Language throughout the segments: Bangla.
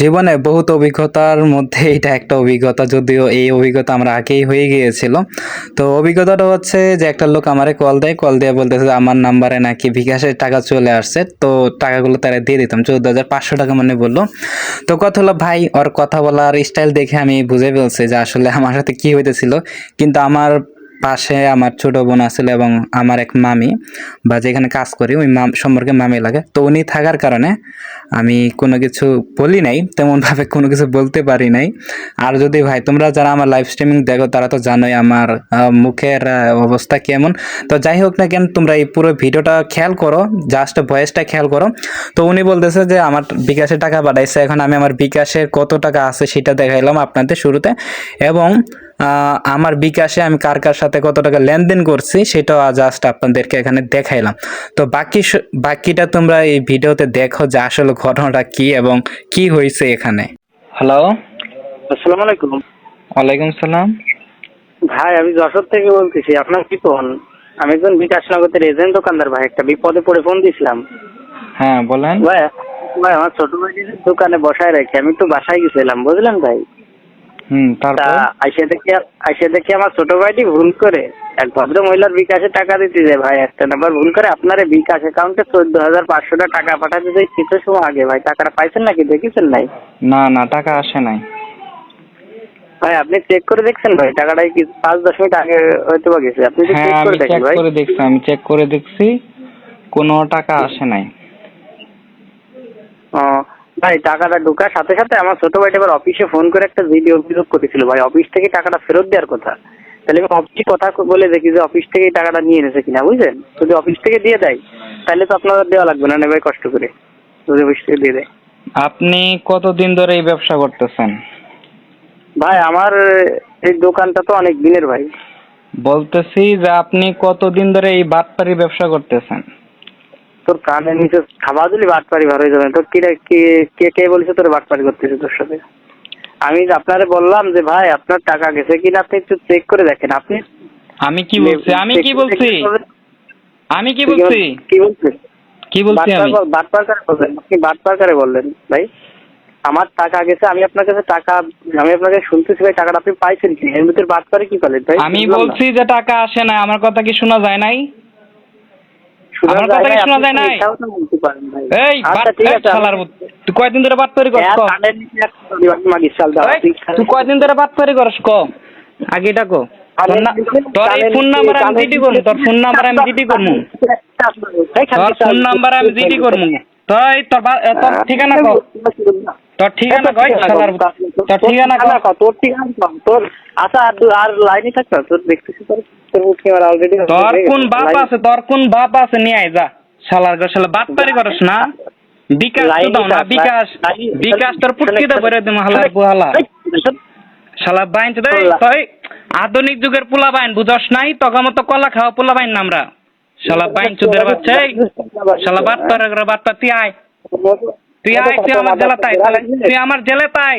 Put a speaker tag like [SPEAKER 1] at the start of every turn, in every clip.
[SPEAKER 1] জীবনে বহুত অভিজ্ঞতার মধ্যে এটা একটা অভিজ্ঞতা, যদিও এই অভিজ্ঞতা আমরা আগেই হয়ে গিয়েছিল। তো অভিজ্ঞতাটা হচ্ছে যে একটা লোক আমারে কল দেয়, কল দিয়ে বলতেছে আমার নাম্বারে নাকি বিকাশের টাকা চলে আসছে, তো টাকাগুলো তারা দিয়ে দিতাম, চোদ্দ হাজার পাঁচশো টাকা মানে বলল। তো কথা হলো, ভাই, ওর কথা বলার স্টাইল দেখে আমি বুঝে ফেলছি যে আসলে আমার সাথে কি হইতেছিল, কিন্তু আমার পাশে আমার ছোট বোন আছিল এবং আমার এক মামি, বা যেখানে কাজ করি, ওই মাম, সম্পর্কে মামি লাগে। তো উনি থাকার কারণে আমি কোনো কিছু বলি নাই, তেমনভাবে কোনো কিছু বলতে পারি নাই। আর যদি ভাই, তোমরা যারা আমার লাইভ স্ট্রিমিং দেখো, তারা তো জানোই আমার মুখের অবস্থা কেমন। তো যাই হোক না কেন, তোমরা এই পুরো ভিডিওটা খেয়াল করো জাস্ট ভয়েসটা খেয়াল করো। তো উনি বলতেছে যে, আমার বিকাশে টাকা পাঠাইছে, এখন আমি আমার বিকাশের কত টাকা আছে সেটা দেখাইলাম আপনাদের শুরুতে। এবং আমার বিকাশে আমি কার কার সাথে কত টাকা লেনদেন করছি সেটাও জাস্ট আপনাদেরকে এখানে দেখাইলাম। তো বাকি বাকিটা তোমরা এই ভিডিওতে দেখো যে আসলে ঘটনাটা কি এবং কি হয়েছে এখানে। হ্যালো
[SPEAKER 2] আসসালামু আলাইকুম।
[SPEAKER 1] ওয়ালাইকুম সালাম।
[SPEAKER 2] ভাই আমি যশোর থেকে বলতেছি আপনার কি ফোন? আমি একজন বিকাশ নগরের এজেন্ট দোকানদার ভাই একটা বিপদে পড়ে ফোন দিয়েছিলাম
[SPEAKER 1] হ্যাঁ বলেন।
[SPEAKER 2] ভাই ভাই আমার ছোট ভাইটির দোকানে বসায় রাখি আমি তো বাসায় গেছিলাম বুঝলেন ভাই? আইসে দেখি আইসে দেখি আমার ছোট ভাইটি ভুল করে। এক ভদ্র মহিলার বিকাশে টাকা দিতে যায়। ভাই একটা নাম্বার ভুল করে আপনার বিকাশ অ্যাকাউন্টে চোদ্দ হাজার পাঁচশো টাকা পাঠাতে যাই কিছু সময় আগে। ভাই টাকাটা পাইছেন নাকি? দেখেছেন নাই?
[SPEAKER 1] না না টাকা আসে নাই।
[SPEAKER 2] ভাই আপনি চেক করে দেখছেন? ভাই টাকাটা কি পাঁচ দশ মিনিট আগে হয়তো বা গেছে। আপনি
[SPEAKER 1] হ্যাঁ
[SPEAKER 2] চেক করে দেখেন
[SPEAKER 1] চেক
[SPEAKER 2] ভাই।
[SPEAKER 1] করে দেখছি আমি চেক করে দেখছি কোনো টাকা আসে নাই।
[SPEAKER 2] ভাই টাকাটা ঢোকার সাথে সাথে আমার ছোট ভাইটা এবার অফিসে ফোন করে একটা ভিডিও অভিযোগ করেছিল। ভাই অফিস থেকে টাকাটা ফেরত দেওয়ার কথা। তাহলে আমি অফিসে কথা বলে দেখি যে অফিস থেকে টাকাটা নিয়ে এনেছে কিনা বুঝলেন? যদি অফিস থেকে দিয়ে দেয় তাহলে তো আপনাদের দেওয়া লাগবে না না ভাই কষ্ট করে। যদি অফিস থেকে দিয়ে দেয়।
[SPEAKER 1] আপনি কতদিন ধরে এই ব্যবসা করতেছেন?
[SPEAKER 2] ভাই আমার এই দোকানটা তো অনেক দিনের ভাই।
[SPEAKER 1] বলতেছি যে আপনি কতদিন ধরে এই বাটপারি ব্যবসা করতেছেন?
[SPEAKER 2] তোর কানের নিচে খাওয়া দিলি বাটপারি ভালো হয়ে যাবে। তোর কি কে কে বলেছে তোর বাটপারি করতেছে তোর সাথে? আমি আপনারে বললাম যে ভাই আপনার টাকা গেছে কিনা আপনি একটু চেক করে দেখেন। আপনি
[SPEAKER 1] আমি কি বলছি? আমি কি বলছি? আমি কি বলছি?
[SPEAKER 2] কি বলছেন
[SPEAKER 1] কি বলছি আমি?
[SPEAKER 2] বাটপার কারে বললেন। আপনি বাটপার কারে বললেন ভাই। আমার টাকা গেছে আমি আপনার কাছে টাকা আমি আপনার কাছে শুনতেছি ভাই টাকাটা আপনি পাইছেন কি? এর ভিতরে বাটপারে কি পেলেন ভাই
[SPEAKER 1] আমি বলছি যে টাকা আসে না আমার কথা কি শোনা যায় নাই? আমার
[SPEAKER 2] যায়
[SPEAKER 1] কথা কি শোনা যায় নাই? এই
[SPEAKER 2] আচ্ছা
[SPEAKER 1] শালার তুই কয়দিন ধরে করছ
[SPEAKER 2] হ্যাঁ,
[SPEAKER 1] ক? তুই কয়দিন ধরে করছ আগে ডাকো তোর এই ফোন নাম্বার আমি জিডি করব তোর ফোন নাম্বার আমি জিডি করব। তোর ফোন নাম্বার আমি জিডি করব তোর তোর ঠিকানা কো তোর ঠিকানা কই? শালার তোর ঠিকানা
[SPEAKER 2] তোর ঠিকানা তোর আচ্ছা আর আর লাইনে থাক না? তোর দেখতেছি তোর তোর মুখে আমার অলরেডি
[SPEAKER 1] তোর কোন বাপ আছে? তোর কোন বাপ আছে? নিয়ে আয় যা। শালার ঘর শালা করস না? বিকাশ তো দাও না বিকাশ। বিকাশ তোর পুটকিতে ভরে দিম বুহালা। শালা বাইন দে তুই আধুনিক যুগের পোলা বাইন বুঝস নাই? তখন মতো কলা খাওয়া পোলা বাইন না আমরা। শালা বাইন চুদের বাচ্চা এই, শালা বাটপার করে বাটপার তুই আয়। তুই আয় তুই আমার জেলা তাই তাহলে তুই আমার জেলে তাই।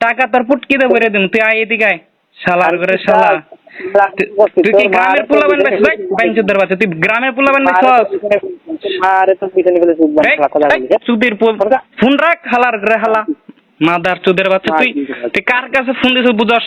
[SPEAKER 1] টাকা তোর পুটকিতে ভরে দিম তুই আয় এদিকে আয়। শালার ঘরে শালা। তুই- কি গ্রামের পোলা বান বেশ ভাই চুদের বাচ্চা তুই গ্রামের পোলা বান বেশ
[SPEAKER 2] আরে তো পিছনে গেলে লাগবে
[SPEAKER 1] চুদির ফোন রাখ হালার ঘরে হালা। মাদার চুদের বাচ্চা তুই তুই কার কাছে ফোন দিছিস বুঝস